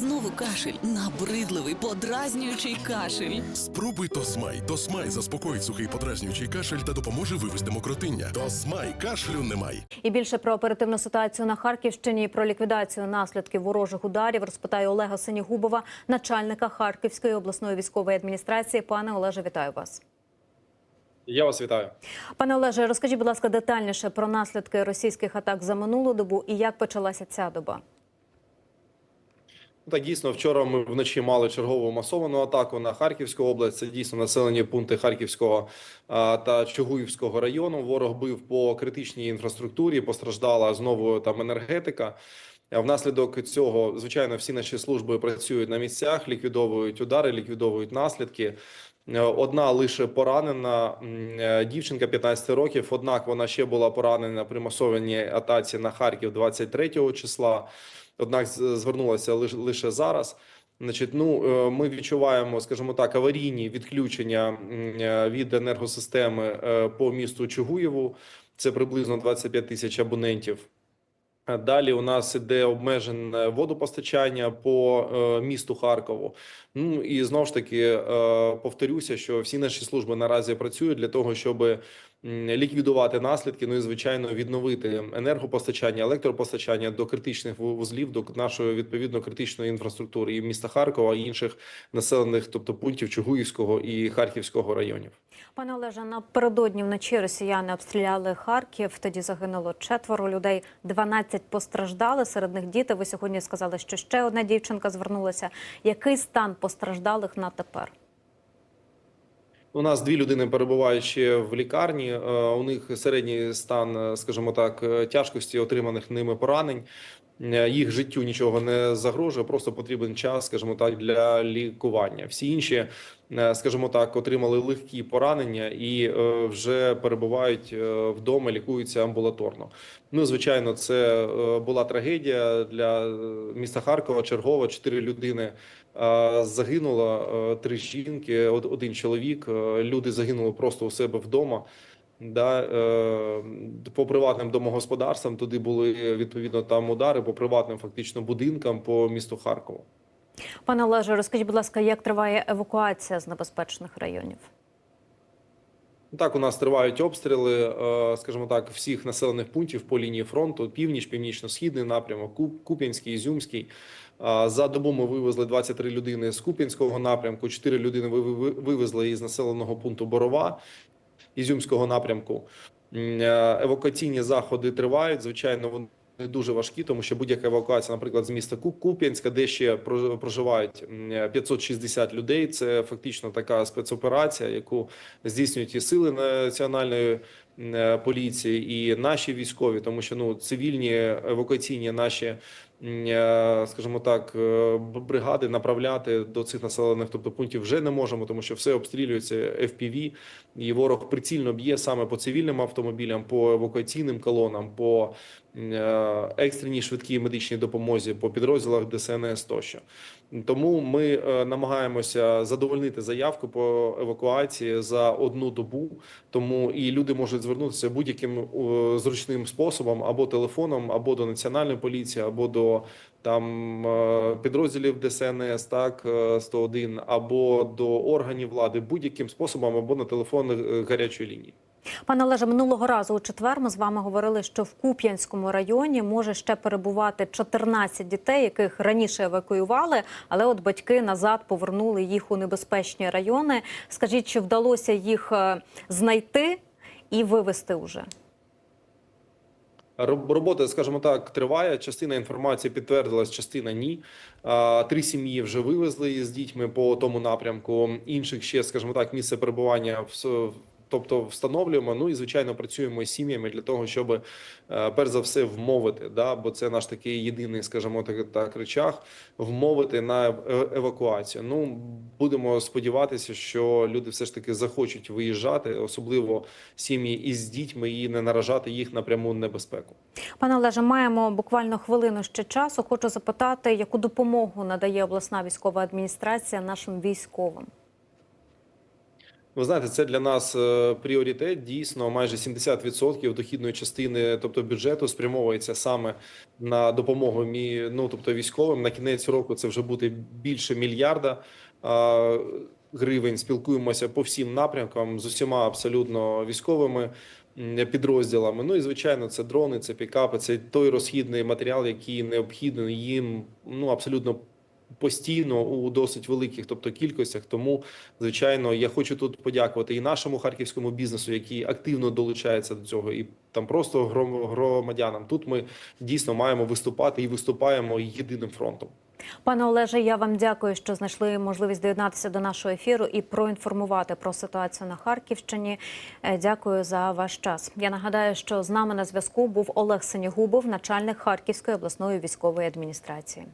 Знову кашель, набридливий, подразнюючий кашель. Спробуй Тосмай. Тосмай заспокоїть сухий подразнюючий кашель та допоможе вивести мокротиння. Тосмай кашлю немає. І більше про оперативну ситуацію на Харківщині і про ліквідацію наслідків ворожих ударів розпитає Олега Синігубова, начальника Харківської обласної військової адміністрації. Пане Олеже, вітаю вас. Я вас вітаю. Пане Олеже, розкажіть, будь ласка, детальніше про наслідки російських атак за минулу добу і як почалася ця доба. Так, дійсно, вчора ми вночі мали чергову масовану атаку на Харківську область. Це дійсно населені пункти Харківського а, та Чугуївського району. Ворог бив по критичній інфраструктурі. Постраждала знову там енергетика. Внаслідок цього, звичайно, всі наші служби працюють на місцях, ліквідовують удари, ліквідовують наслідки. Е, Одна лише поранена е, дівчинка 15 років. Однак вона ще була поранена при масованій атаці на Харків 23 числа. Однак звернулася лише зараз. Значить, ну е, ми відчуваємо, скажімо так, аварійні відключення від енергосистеми по місту Чугуєву. Це приблизно 25 тисяч абонентів. Далі у нас іде обмежене водопостачання по е, місту Харкову. Ну і знову ж таки е, повторюся, що всі наші служби наразі працюють для того, щоб ліквідувати наслідки. Ну і звичайно відновити енергопостачання, електропостачання до критичних вузлів, до нашої відповідно критичної інфраструктури і міста Харкова і інших населених, тобто пунктів Чугуївського і Харківського районів. Пане Олеже, напередодні вночі росіяни обстріляли Харків. Тоді загинуло четверо людей, 12 постраждали. Серед них діти. Ви сьогодні сказали, що ще одна дівчинка звернулася. Який стан постраждалих на тепер? У нас дві людини перебуваючи в лікарні. Е, У них середній стан, е, скажімо так, е, тяжкості отриманих ними поранень. Е, Їх життю нічого не загрожує, просто потрібен час, скажімо так, для лікування. Всі інші, е, скажімо так, отримали легкі поранення і е, вже перебувають вдома, лікуються амбулаторно. Ну, звичайно, це була трагедія для міста Харкова. Чергова чотири людини загинуло, три жінки, один чоловік. Люди загинули просто у себе вдома. Да, е, по приватним домогосподарствам туди були відповідно там удари по приватним фактично будинкам по місту Харкову. Пане Олеже, розкажіть, будь ласка, як триває евакуація з небезпечних районів? Так, у нас тривають обстріли, е, скажімо так, всіх населених пунктів по лінії фронту: північ, північно-східний напрямок, Куп- Куп'янський, Ізюмський. Е, За добу ми вивезли 23 людини з Куп'янського напрямку, 4 людини ви- ви- вивезли із населеного пункту Борова, Ізюмського напрямку. Е, Евакуаційні заходи тривають. Звичайно, вони дуже важкі, тому що будь-яка евакуація, наприклад, з міста Куп- Куп'янська, де ще про- проживають м, е, 560 людей. Це фактично така спецоперація, яку здійснюють і сили національної е, поліції, і наші військові, тому що ну цивільні евакуаційні наші, скажімо так, е, бригади направляти до цих населених тобто пунктів вже не можемо, тому що все обстрілюється FPV, і ворог прицільно б'є саме по цивільним автомобілям, по евакуаційним колонам, по е, екстреній швидкій медичній допомозі, по підрозділах ДСНС тощо. Тому ми е, намагаємося задовольнити заявку по евакуації за одну добу. Тому і люди можуть звернутися будь-яким е, зручним способом або телефоном, або до національної поліції, або до там е, підрозділів ДСНС, так е, 101, або до органів влади, будь-яким способом, або на телефон е, гарячої лінії. Пане Олеже, минулого разу у четвер ми з вами говорили, що в Куп'янському районі може ще перебувати 14 дітей, яких раніше евакуювали, але от батьки назад повернули їх у небезпечні райони. Скажіть, чи вдалося їх е, знайти і вивезти уже? Робота, скажімо так, триває. Частина інформації підтвердилась, частина ні. Три сім'ї вже вивезли з дітьми по тому напрямку. Інших ще, скажімо так, місце перебування в Тобто встановлюємо, ну і звичайно працюємо з сім'ями для того, щоб е, перш за все вмовити, да, бо це наш такий єдиний, скажімо так, так речах, вмовити на е- евакуацію. Ну будемо сподіватися, що люди все ж таки захочуть виїжджати, особливо сім'ї із дітьми, і не наражати їх на пряму небезпеку. Пане Олеже, маємо буквально хвилину ще часу. Хочу запитати, яку допомогу надає обласна військова адміністрація нашим військовим. Ви знаєте, це для нас е, пріоритет. Дійсно, майже 70% дохідної частини, тобто бюджету, спрямовується саме на допомогу ну, тобто військовим. На кінець року це вже буде більше мільярда гривень. Спілкуємося по всім напрямкам з усіма абсолютно військовими підрозділами. Ну і звичайно, це дрони, це пікапи, це той розхідний матеріал, який необхідний їм ну абсолютно постійно у досить великих, тобто кількостях. Тому, звичайно, я хочу тут подякувати і нашому харківському бізнесу, який активно долучається до цього, і там просто гром- громадянам. Тут ми дійсно маємо виступати і виступаємо єдиним фронтом. Пане Олеже, я вам дякую, що знайшли можливість доєднатися до нашого ефіру і проінформувати про ситуацію на Харківщині. Е, Дякую за ваш час. Я нагадаю, що з нами на зв'язку був Олег Синігубов, начальник Харківської обласної військової адміністрації.